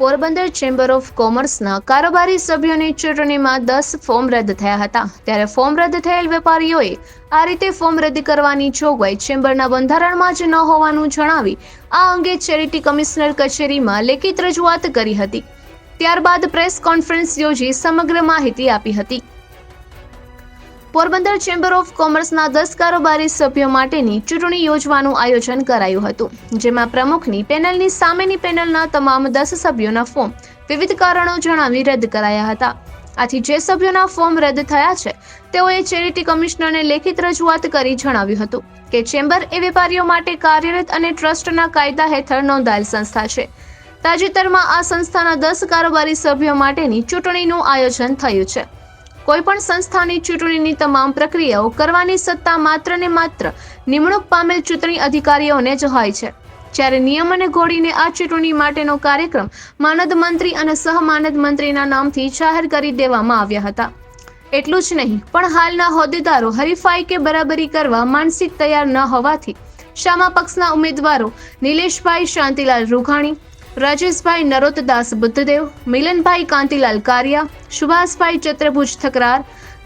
Porbandar chamber of કોમર્સના કારોબારી સભ્યોની ચૂંટણીમાં દસ ફોર્મ રદ થયા હતા. ત્યારે ફોર્મ રદ થયેલ વેપારીઓએ આ રીતે ફોર્મ રદ કરવાની જોગવાઈ ચેમ્બરના બંધારણમાં જ ન હોવાનું જણાવી આ અંગે ચેરિટી કમિશનર કચેરીમાં લેખિત રજૂઆત કરી હતી. ત્યારબાદ પ્રેસ કોન્ફરન્સ યોજી સમગ્ર માહિતી આપી હતી. પોરબંદર ચેમ્બર ઓફ કોમર્સના દસ કારોબારી સભ્યો માટેની ચૂંટણી યોજવાનું આયોજન કરાયું હતું, જેમાં પ્રમુખની પેનલની સામેની પેનલના તમામ દસ સભ્યોના ફોર્મ વિવિધ કારણો જણાવી રદ કરાયા હતા. આથી જે સભ્યોના ફોર્મ રદ થયા છે, તેઓએ ચેરિટી કમિશનરને લેખિત રજૂઆત કરી જણાવ્યું હતું કે ચેમ્બર એ વેપારીઓ માટે કાર્યરત અને ટ્રસ્ટના કાયદા હેઠળ નોંધાયેલ સંસ્થા છે. તાજેતરમાં આ સંસ્થાના દસ કારોબારી સભ્યો માટેની ચૂંટણીનું આયોજન થયું છે. કોઈપણ સંસ્થાની ચૂંટણીની તમામ પ્રક્રિયાઓ કરવાની સત્તા માત્ર ને માત્ર નિમણૂક પામેલ ચૂંટણી અધિકારીઓને જ હોય છે. જ્યારે નિયમને ઘોડીને આ ચૂંટણી માટેનો કાર્યક્રમ માનદ મંત્રી અને સહમાનદ મંત્રીના નામથી જાહેર કરી દેવામાં આવ્યા હતા. એટલું જ નહીં, પણ હાલના હોદ્દેદારો હરીફાઈ કે બરાબરી કરવા માનસિક તૈયાર ન હોવાથી શામા પક્ષના ઉમેદવારો નિલેશભાઈ શાંતિલાલ રૂઘાણી રાજેશભાઈ નરોતદાસ બુદ્ધદેવ, મિલનભાઈ કાંતિલાલ કારિયા, સુભાષભાઈ ચત્રભુજ થકરાર,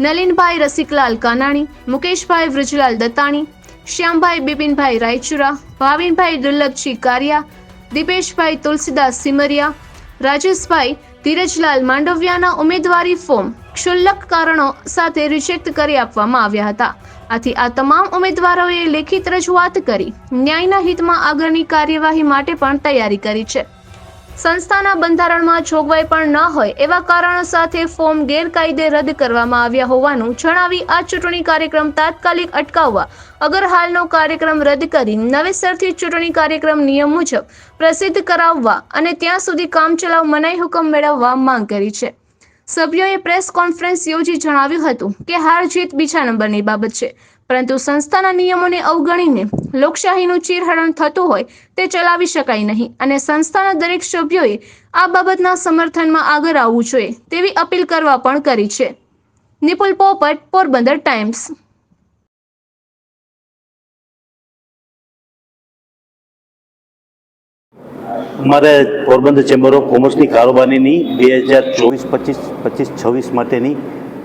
નલિનભાઈ રસિકલાલ કાનાણી, મુકેશભાઈ વૃજલાલ દત્તાણી, શ્યામભાઈ બિપિનભાઈ રાયચુરા, ભાવિનભાઈ દુર્લભજી કારિયા, દિપેશભાઈ તુલસીદાસ સિમરિયા, રાજેશભાઈ ધીરજલાલ માંડવિયાના ઉમેદવારી ફોર્મ ક્ષુલ્લક કારણો સાથે રિજેક્ટ કરી આપવામાં આવ્યા હતા. આથી આ તમામ ઉમેદવારોએ લેખિત રજૂઆત કરી ન્યાયના હિતમાં આગળની કાર્યવાહી માટે પણ તૈયારી કરી છે. સંસ્થાના બંધારણમાં જોગવાઈ પણ ન હોય એવા કારણો સાથે ફોર્મ ગેરકાયદે રદ કરવામાં આવ્યા હોવાનું જણાવી આ ચૂંટણી કાર્યક્રમ તાત્કાલિક અટકાવવા અગર હાલનો કાર્યક્રમ રદ કરી નવેસરથી ચૂંટણી કાર્યક્રમ નિયમ મુજબ પ્રસિદ્ધ કરાવવા અને ત્યાં સુધી કામચલાઉ મનાઈ હુકમ મેળવવા માંગ કરી છે. સભ્યોએ પ્રેસ કોન્ફરન્સ યોજી જણાવ્યું હતું કે હાર જીત બીજા નંબરની બાબત છે. પરંતુ સંસ્થાના નિયમોને અવગણીને લોકશાહીનું ચીરહરણ થતું હોય તે ચલાવી શકાય નહીં અને સંસ્થાના દરેક સભ્યોએ આ બાબતના સમર્થનમાં આગળ આવવું જોઈએ તેવી અપીલ કરવા પણ કરી છે. નિપુલ પોપટ, પોરબંદર ટાઈમ્સ. અમારે પોરબંદર ચેમ્બર ઓફ કોમર્સની કારોબારીની બે હજાર ચોવીસ, પચીસ પચીસ, છવ્વીસ માટેની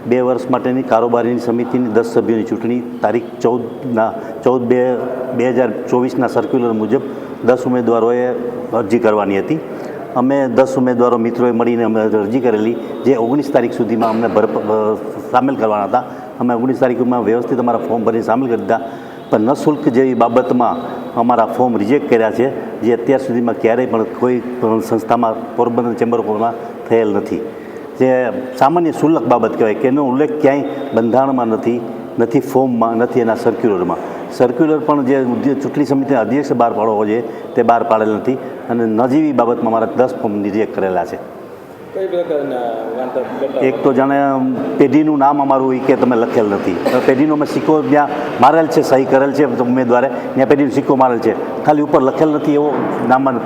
બે વર્ષ માટેની કારોબારીની સમિતિની દસ સભ્યોની ચૂંટણી તારીખ ચૌદના, ચૌદ બે બે હજાર ચોવીસના સર્ક્યુલર મુજબ દસ ઉમેદવારોએ અરજી કરવાની હતી. અમે દસ ઉમેદવારો મિત્રોએ મળીને અમે અરજી કરેલી, જે ઓગણીસ તારીખ સુધીમાં અમને ભર સામેલ કરવાના હતા. અમે ઓગણીસ તારીખમાં વ્યવસ્થિત અમારા ફોર્મ ભરીને સામેલ કરી દીધા. પણ નશુલ્ક જેવી બાબતમાં અમારા ફોર્મ રિજેક્ટ કર્યા છે, જે અત્યાર સુધીમાં ક્યારેય પણ કોઈ સંસ્થામાં પોરબંદર ચેમ્બર ઓફ કોમર્સમાં થયેલ નથી. જે સામાન્ય શુલ્ક બાબત કહેવાય કે એનો ઉલ્લેખ ક્યાંય બંધારણમાં નથી નથી ફોર્મમાં નથી એના સર્ક્યુલરમાં સર્ક્યુલર પણ જે ચૂંટણી સમિતિના અધ્યક્ષ બહાર પાડવો છે તે બહાર પાડેલ નથી અને નજીવી બાબતમાં મારા દસ ફોર્મ રિજેક્ટ કરેલા છે? એક તો જાણે પેઢીનું નામ અમારું એ કે તમે લખેલ નથી પેઢીનો અમે સિક્કો જ્યાં મારેલ છે સહી કરેલ છે ઉમેદવારે ત્યાં પેઢીનો સિક્કો મારેલ છે ખાલી ઉપર લખેલ નથી એવો નામમાં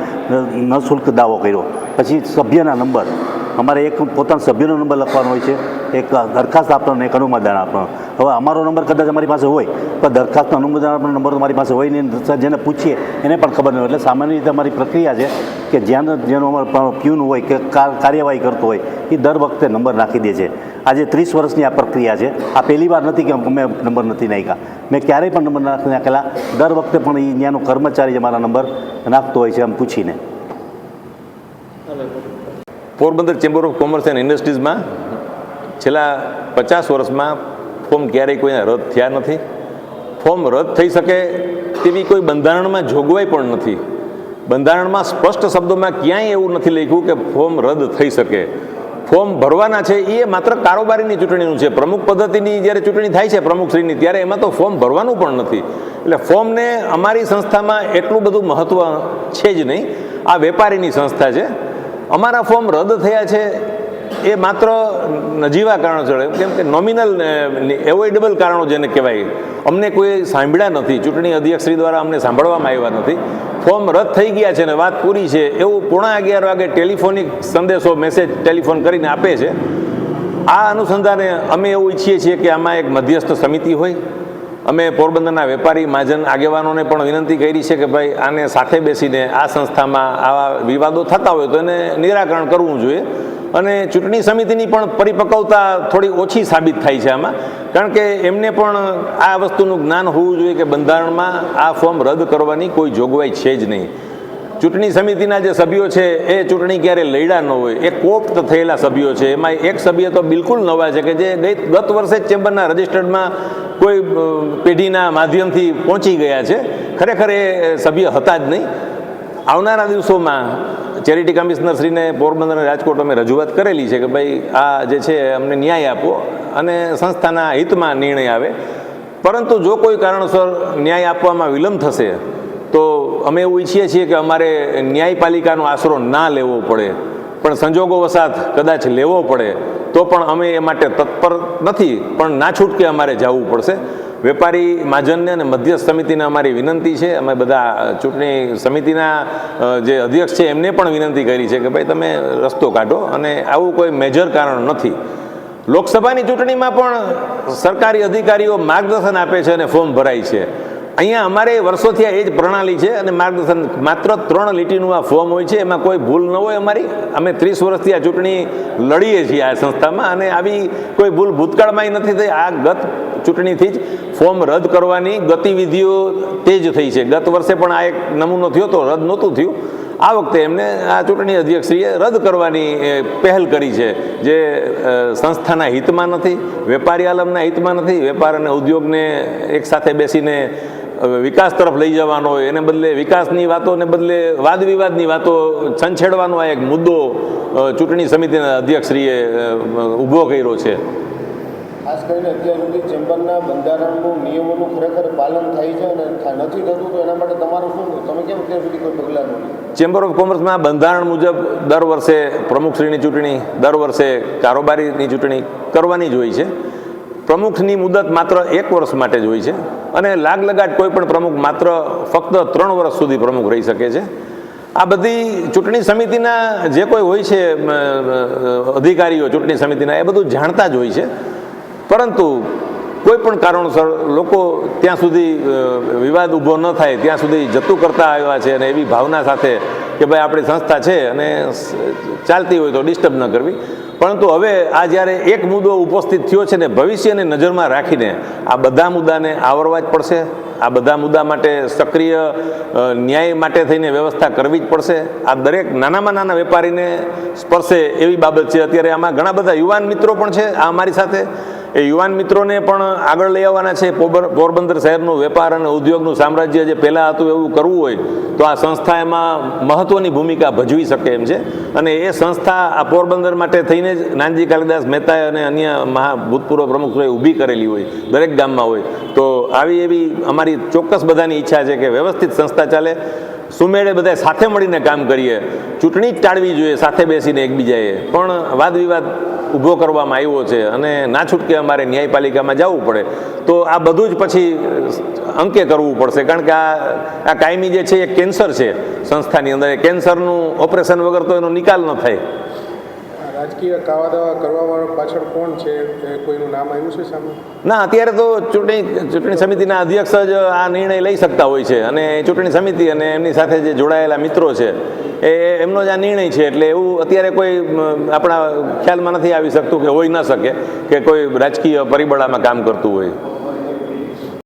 ન શુલ્ક દાવો કર્યો પછી સભ્યના નંબર અમારે એક પોતાના સભ્યનો નંબર લખવાનો હોય છે, એક દરખાસ્ત આપવાનો, એક અનુમોદન આપવાનો. હવે અમારો નંબર કદાચ અમારી પાસે હોય, પણ દરખાસ્તનો અનુમોદન આપવાનો નંબર અમારી મારી પાસે હોય નહીં જેને પૂછીએ, એને પણ ખબર નહીં એટલે સામાન્ય રીતે અમારી પ્રક્રિયા છે કે જ્યાં જેનો અમારો પ્યુન હોય કે કાર- કાર્યવાહી કરતો હોય, એ દર વખતે નંબર નાખી દે છે. આજે ત્રીસ વર્ષની આ પ્રક્રિયા છે. આ પહેલી વાર નથી કે અમે નંબર નથી નાખ્યા. મેં ક્યારેય પણ નંબર નાખી નાખેલા. દર વખતે પણ એ ત્યાંનો કર્મચારી જ મારા નંબર નાખતો હોય છે આમ પૂછીને. Porbandar chamber of commerce and ઇન્ડસ્ટ્રીઝમાં છેલ્લા પચાસ વર્ષમાં ફોર્મ ક્યારેય કોઈને રદ થયા નથી. ફોર્મ રદ થઈ શકે તેવી કોઈ બંધારણમાં જોગવાઈ પણ નથી. બંધારણમાં સ્પષ્ટ શબ્દોમાં ક્યાંય એવું નથી લખ્યું કે ફોર્મ રદ થઈ શકે. ફોર્મ ભરવાના છે એ માત્ર કારોબારીની ચૂંટણીનું છે. પ્રમુખ પદ્ધતિની જ્યારે ચૂંટણી થાય છે પ્રમુખશ્રીની, ત્યારે એમાં તો ફોર્મ ભરવાનું પણ નથી. એટલે ફોર્મને અમારી સંસ્થામાં એટલું બધું મહત્ત્વ છે જ નહીં. આ વેપારીની સંસ્થા છે. અમારા ફોર્મ રદ થયા છે. એ માત્ર નજીવા કારણો છે કેમ કે નોમિનલ એવોઇડેબલ કારણો જેને કહેવાય, અમને કોઈ સાંભળ્યા નથી. ચૂંટણી અધ્યક્ષશ્રી દ્વારા અમને સાંભળવામાં આવ્યા નથી. ફોર્મ રદ થઈ ગયા છે ને વાત પૂરી છે, એવું પોણા અગિયાર વાગે ટેલિફોનિક સંદેશો મેસેજ ટેલિફોન કરીને આપે છે. આ અનુસંધાને અમે એવું ઈચ્છીએ છીએ કે આમાં એક મધ્યસ્થ સમિતિ હોય. અમે પોરબંદરના વેપારી મહાજન આગેવાનોને પણ વિનંતી કરી છે કે ભાઈ આને સાથે બેસીને આ સંસ્થામાં આવા વિવાદો થતા હોય તો એને નિરાકરણ કરવું જોઈએ. અને ચૂંટણી સમિતિની પણ પરિપક્વતા થોડી ઓછી સાબિત થાય છે આમાં. કારણ કે એમને પણ આ વસ્તુનું જ્ઞાન હોવું જોઈએ કે બંધારણમાં આ ફોર્મ રદ કરવાની કોઈ જોગવાઈ છે જ નહીં. ચૂંટણી સમિતિના જે સભ્યો છે, એ ચૂંટણી ક્યારે લડ્યા ન હોય, એ કોપ્ટ થયેલા સભ્યો છે. એમાં એક સભ્ય તો બિલકુલ નવા છે કે જે ગત વર્ષે જ ચેમ્બરના રજિસ્ટર્ડમાં કોઈ પેઢીના માધ્યમથી પહોંચી ગયા છે. ખરેખર એ સભ્ય હતા જ નહીં. આવનારા દિવસોમાં ચેરિટી કમિશનર શ્રીને પોરબંદર અને રાજકોટ અમે રજૂઆત કરેલી છે કે ભાઈ, આ જે છે, અમને ન્યાય આપો અને સંસ્થાના હિતમાં નિર્ણય આવે. પરંતુ જો કોઈ કારણસર ન્યાય આપવામાં વિલંબ થશે તો અમે એવું ઈચ્છીએ છીએ કે અમારે ન્યાયપાલિકાનો આશરો ના લેવો પડે, પણ સંજોગો વસાત કદાચ લેવો પડે, તો પણ અમે એ માટે તત્પર નથી, પણ ના છૂટકે અમારે જવું પડશે. વેપારી મહાજનને અને મધ્યસ્થ સમિતિને અમારી વિનંતી છે. અમે બધા ચૂંટણી સમિતિના જે અધ્યક્ષ છે, એમને પણ વિનંતી કરી છે કે ભાઈ તમે રસ્તો કાઢો અને આવું કોઈ મેજર કારણ નથી. લોકસભાની ચૂંટણીમાં પણ સરકારી અધિકારીઓ માર્ગદર્શન આપે છે અને ફોર્મ ભરાય છે. અહીંયા અમારે વર્ષોથી આ એ જ પ્રણાલી છે અને માર્ગદર્શન માત્ર ત્રણ લીટીનું આ ફોર્મ હોય છે, એમાં કોઈ ભૂલ ન હોય અમારી. અમે ત્રીસ વર્ષથી આ ચૂંટણી લડીએ છીએ આ સંસ્થામાં અને આવી કોઈ ભૂલ ભૂતકાળમાં નથી થઈ. આ ગત ચૂંટણીથી જ ફોર્મ રદ કરવાની ગતિવિધિઓ તેજ થઈ છે. ગત વર્ષે પણ આ એક નમૂનો થયો તો રદ નહોતું થયું. આ વખતે એમને આ ચૂંટણી અધ્યક્ષશ્રીએ રદ કરવાની પહેલ કરી છે, જે સંસ્થાના હિતમાં નથી, વેપારી આલમના હિતમાં નથી. વેપાર અને ઉદ્યોગને એકસાથે બેસીને વિકાસ તરફ લઈ જવાનો હોય એને બદલે વિકાસની વાતોને બદલે વાદ વિવાદની વાતો છંછેડવાનો આ એક મુદ્દો ચૂંટણી સમિતિના અધ્યક્ષશ્રીએ ઊભો કર્યો છે. ખાસ કરીને અત્યાર સુધી ચેમ્બરના બંધારણનું નિયમોનું ખરેખર પાલન થાય છે અને નથી થતું તો એના માટે તમારું શું તમે કેમ અત્યાર સુધી કોઈ પગલાં ચેમ્બર ઓફ કોમર્સમાં બંધારણ મુજબ દર વર્ષે પ્રમુખશ્રીની ચૂંટણી દર વર્ષે કારોબારીની ચૂંટણી કરવાની જ હોય છે. પ્રમુખની મુદત માત્ર એક વર્ષ માટે જ હોય છે અને લાગ લગાટ કોઈ પણ પ્રમુખ માત્ર ફક્ત ત્રણ વર્ષ સુધી પ્રમુખ રહી શકે છે. આ બધી ચૂંટણી સમિતિના જે કોઈ હોય છે અધિકારીઓ ચૂંટણી સમિતિના, એ બધું જાણતા જ હોય છે. પરંતુ કોઈ પણ કારણોસર લોકો ત્યાં સુધી વિવાદ ઊભો ન થાય, ત્યાં સુધી જતું કરતા આવ્યા છે અને એવી ભાવના સાથે કે ભાઈ આપણી સંસ્થા છે અને ચાલતી હોય તો ડિસ્ટર્બ ન કરવી. પરંતુ હવે આ જ્યારે એક મુદ્દો ઉપસ્થિત થયો છે ને ભવિષ્યને નજરમાં રાખીને, આ બધા મુદ્દાને આવરવા જ પડશે. આ બધા મુદ્દા માટે સક્રિય ન્યાય માટે થઈને વ્યવસ્થા કરવી જ પડશે. આ દરેક નાનામાં નાના વેપારીને સ્પર્શે એવી બાબત છે. અત્યારે આમાં ઘણા બધા યુવાન મિત્રો પણ છે આ અમારી સાથે. એ યુવાન મિત્રોને પણ આગળ લઈ આવવાના છે. પોરબંદર શહેરનું વેપાર અને ઉદ્યોગનું સામ્રાજ્ય જે પહેલાં હતું એવું કરવું હોય, તો આ સંસ્થા એમાં મહત્ત્વની ભૂમિકા ભજવી શકે એમ છે. અને એ સંસ્થા આ પોરબંદર માટે થઈને જ નાનજી કાલિદાસ મહેતાએ અને અન્ય મહા ભૂતપૂર્વ પ્રમુખોએ ઊભી કરેલી હોય, દરેક ગામમાં હોય. તો આવી એવી અમારી ચોક્કસ બધાની ઈચ્છા છે કે વ્યવસ્થિત સંસ્થા ચાલે. સુમેળે બધા સાથે મળીને કામ કરીએ. ચૂંટણી જ ટાળવી જોઈએ, સાથે બેસીને એકબીજાએ. પણ વાદ વિવાદ ઊભો કરવામાં આવ્યો છે અને ના છૂટકે અમારે ન્યાયપાલિકામાં જવું પડે. તો આ બધું જ પછી અંકે કરવું પડશે. કારણ કે આ આ કાયમી જે છે એ કેન્સર છે સંસ્થાની અંદર. એ કેન્સરનું ઓપરેશન વગર તો એનો નિકાલ ન થાય. આ રાજકીય કાવા દાવા કરવાવાળા પાછળ કોણ છે? કોઈનું નામ આવ્યું છે સામે? ના અત્યારે તો ચૂંટણી ચૂંટણી સમિતિના અધ્યક્ષ જ આ નિર્ણય લઈ શકતા હોય છે. અને ચૂંટણી સમિતિ અને એમની સાથે જે જોડાયેલા મિત્રો છે એ એમનો જ આ નિર્ણય છે, એટલે એવું અત્યારે કોઈ આપણા ખ્યાલમાં નથી આવી શકતું કે હોઈ ન શકે કે કોઈ રાજકીય પરિબળામાં કામ કરતું હોય.